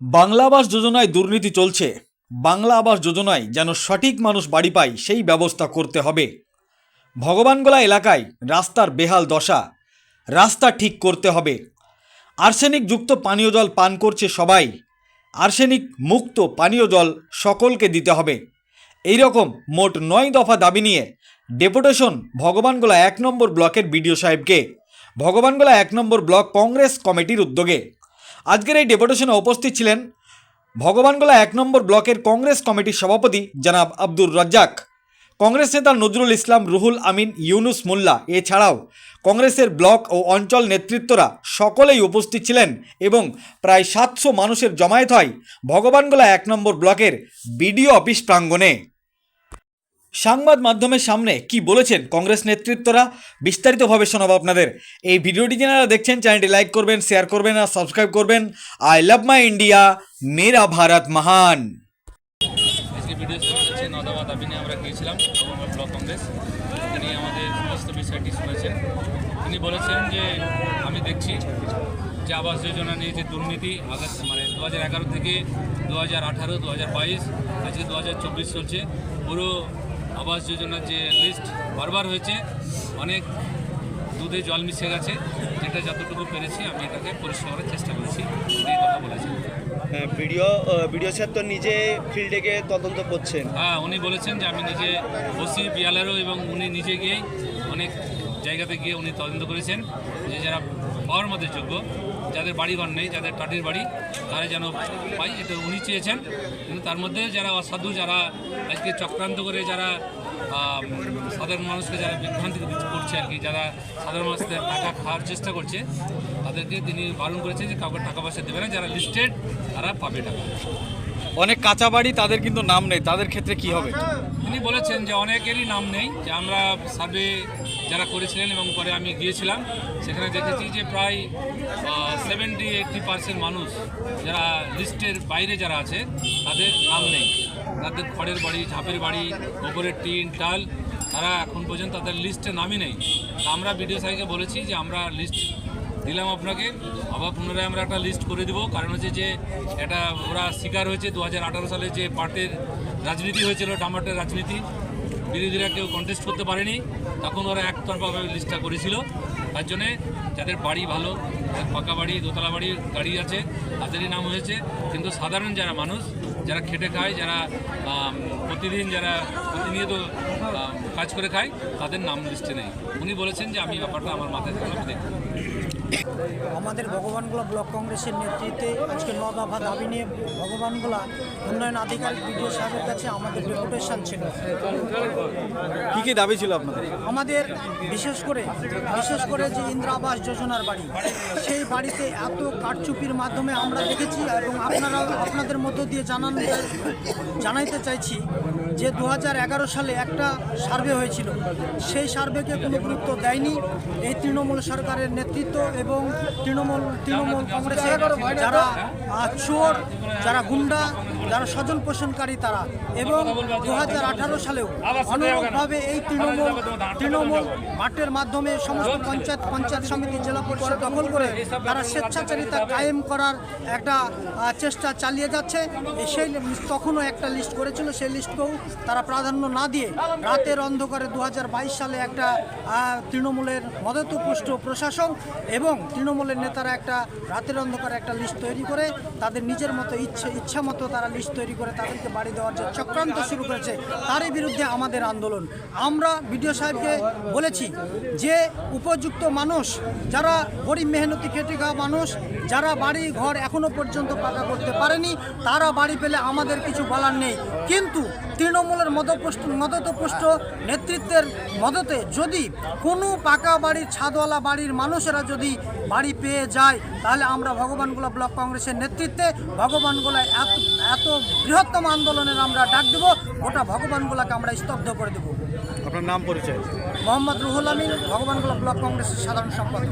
বাংলা আবাস যোজনায় দুর্নীতি চলছে। বাংলা আবাস যোজনায় যেন সঠিক মানুষ বাড়ি পায়, সেই ব্যবস্থা করতে হবে। ভগবানগোলা এলাকায় রাস্তার বেহাল দশা, রাস্তা ঠিক করতে হবে। আর্সেনিক যুক্ত পানীয় জল পান করছে সবাই। আর্সেনিক মুক্ত পানীয় জল সকলকে দিতে হবে। এই রকম মোট নয় দফা দাবি নিয়ে ডেপুটেশন ভগবানগোলা এক নম্বর ব্লকের বিডিও সাহেবকে। ভগবানগোলা এক নম্বর ব্লক কংগ্রেস কমিটির উদ্যোগে আজকের এই ডেপুটেশনে উপস্থিত ছিলেন ভগবানগোলা এক নম্বর ব্লকের কংগ্রেস কমিটির সভাপতি জনাব আব্দুর রাজ্জাক, কংগ্রেস নেতা নজরুল ইসলাম, রুহুল আমিন, ইউনুস মোল্লা। এছাড়াও কংগ্রেসের ব্লক ও অঞ্চল নেতৃত্বরা সকলেই উপস্থিত ছিলেন এবং প্রায় সাতশো মানুষের জমায়েত হয় ভগবানগোলা এক নম্বর ব্লকের বিডিও অফিস প্রাঙ্গণে। সংবাদ মাধ্যমের সামনে কি বলেছেন কংগ্রেস নেতৃত্বরা? বিস্তারিতভাবে শোনাবো আপনাদের। এই ভিডিওটি যারা দেখছেন, চ্যানেলটি লাইক করবেন, শেয়ার করবেন আর সাবস্ক্রাইব করবেন। আই লাভ মাই ইন্ডিয়া, মেরা ভারত মহান। আমরা তিনি আমাদের বলেছেন যে, আমি দেখছি যে আবাস যোজনা নিয়ে যে দুর্নীতি আগস্ট মানে দু হাজার এগারো থেকে দু হাজার আঠারো দু হাজার বাইশ, আজকে দু হাজার চব্বিশ চলছে। পুরো আবাস যোজনার যে লিস্ট বারবার হয়েছে অনেক দুধে জল মিশে গেছে যেটা যতটুকু পেরেছি আমি এটাকে পরিষ্কার করার চেষ্টা করেছি এই কথা বলেছেন। হ্যাঁ, ভিডিও ভিডিও স্যার তো নিজে ফিল্ডে গিয়ে তদন্ত করছেন। হ্যাঁ উনি বলেছেন যে আমি নিজে ওসি বিয়ালেরও এবং উনি নিজে গিয়েই অনেক জায়গাতে গিয়ে উনি তদন্ত করেছেন যে যারা পাওয়ার মধ্যে যোগ্য, যাদের বাড়িঘর নেই, যাদের টাটির বাড়ি, তারা যেন পাই এটা উনি চেয়েছেন। কিন্তু তার মধ্যে যারা অসাধু, যারা আজকে চক্রান্ত করে যারা সাধারণ মানুষকে যারা বিভ্রান্তি করছে আর কি, যারা সাধারণ মানুষদের টাকা খাওয়ার চেষ্টা করছে, তাদেরকে তিনি বারণ করেছেন যে কাউকে টাকা পয়সা দেবে না, যারা লিস্টেড তারা পাবে টাকা। অনেক কাঁচা বাড়ি, তাদের কিন্তু নাম নেই। তাদের ক্ষেত্রে কি হবে? তিনি বলেছেন যে অনেকেরই নাম নেই, যে আমরা সার্ভে যারা করেছিলেন এবং পরে আমি গিয়েছিলাম, সেখানে দেখেছি যে প্রায় সেভেন্টি এইটটি পার্সেন্ট মানুষ যারা লিস্টের বাইরে যারা আছে, তাদের নাম নেই। তাদের খড়ের বাড়ি, ঝাপের বাড়ি, গোবরের টিন, টাল, তারা এখন পর্যন্ত তাদের লিস্টে নামই নেই। আমরা বিডিও সাহেবকে বলেছি যে আমরা লিস্ট দিলাম আপনাকে। আবার পুনরায় আমরা একটা লিস্ট করে দিব। কারণ হচ্ছে যে এটা ওরা শিকার হয়েছে দু হাজার আঠারো সালে যে পার্টের রাজনীতি হয়েছিল, ডামাটের রাজনীতি। বিরোধীরা কেউ কন্টেস্ট করতে পারেনি। তখন ওরা একতরফাভাবে লিস্টটা করেছিল। তার জন্যে যাদের বাড়ি ভালো পাকা বাড়ি, দোতলা বাড়ি, গাড়ি আছে, তাদেরই নাম হয়েছে। কিন্তু সাধারণ যারা মানুষ, যারা খেটে খায়, যারা প্রতিদিন যারা প্রতিনিয়ত কাজ করে খায়, তাদের নাম লিস্টে নেই। উনি বলেছেন যে আমি ব্যাপারটা আমার মাথায় থাকলে দেখব। আমাদের ভগবানগোলা ব্লক কংগ্রেসের নেতৃত্বে আজকে ন দফা দাবি নিয়ে ভগবানগোলা উন্নয়ন আধিকারিক বিডিও সাহেবের কাছে আমাদের ডেপুটেশন ছিল। কি কি দাবি ছিল আপনাদের? আমাদের বিশেষ করে বিশেষ করে যে ইন্দিরা আবাস যোজনার বাড়ি সেই বাড়িতে এত কারচুপির মাধ্যমে আমরা দেখেছি এবং আপনারা আপনাদের মধ্য দিয়ে জানান জানাইতে চাইছি যে দু হাজার এগারো সালে একটা সার্ভে হয়েছিল, সেই সার্ভেকে কোনো গুরুত্ব দেয়নি। এই তৃণমূল সরকারের নেতৃত্ব এবং তৃণমূল তৃণমূল কংগ্রেসের যারা চোর, যারা গুন্ডা, যারা স্বজন পোষণকারী তারা। এবং দু সালেও অনুরূপভাবে এই তৃণমূল তৃণমূল মাঠের মাধ্যমে সমস্ত পঞ্চায়েত পঞ্চায়েত সমিতি, জেলা পরিষদ দখল করে তারা স্বেচ্ছাচারিতা কায়েম করার একটা চেষ্টা চালিয়ে যাচ্ছে। সেই তখনও একটা লিস্ট করেছিল, সেই লিস্টকেও তারা প্রাধান্য না দিয়ে রাতের অন্ধকারে দু হাজার বাইশ সালে একটা তৃণমূলের মদতপুষ্ট প্রশাসন এবং তৃণমূলের নেতারা একটা রাতের অন্ধকারে একটা লিস্ট তৈরি করে, তাদের নিজের মতো ইচ্ছে, ইচ্ছা মতো তারা লিস্ট তৈরি করে তাদেরকে বাড়ি দেওয়ার যে চক্রান্ত শুরু করেছে, তারই বিরুদ্ধে আমাদের আন্দোলন। আমরা বিডিও সাহেবকে বলেছি যে উপযুক্ত মানুষ, যারা গরিব মেহনতি খেটে খাওয়া মানুষ, যারা বাড়ি ঘর এখনও পর্যন্ত পাকা করতে পারেনি, তারা বাড়ি পেলে আমাদের কিছু বলার নেই। কিন্তু তৃণমূলের মদপুষ্ট মদতপুষ্ট নেতৃত্বের মদতে যদি কোনো পাকা বাড়ির ছাদওয়ালা বাড়ির মানুষেরা যদি বাড়ি পেয়ে যায় তাহলে আমরা ভগবানগোলা ব্লক কংগ্রেসের নেতৃত্বে ভগবানগোলায় এত এত বৃহত্তম আন্দোলনের আমরা ডাক দেব গোটা ভগবানগোলাকে আমরা স্তব্ধ করে দেব। আপনার নাম পরিচয়? মোহাম্মদ রুহুল আমিন ভগবানগোলা ব্লক কংগ্রেসের সাধারণ সম্পাদক।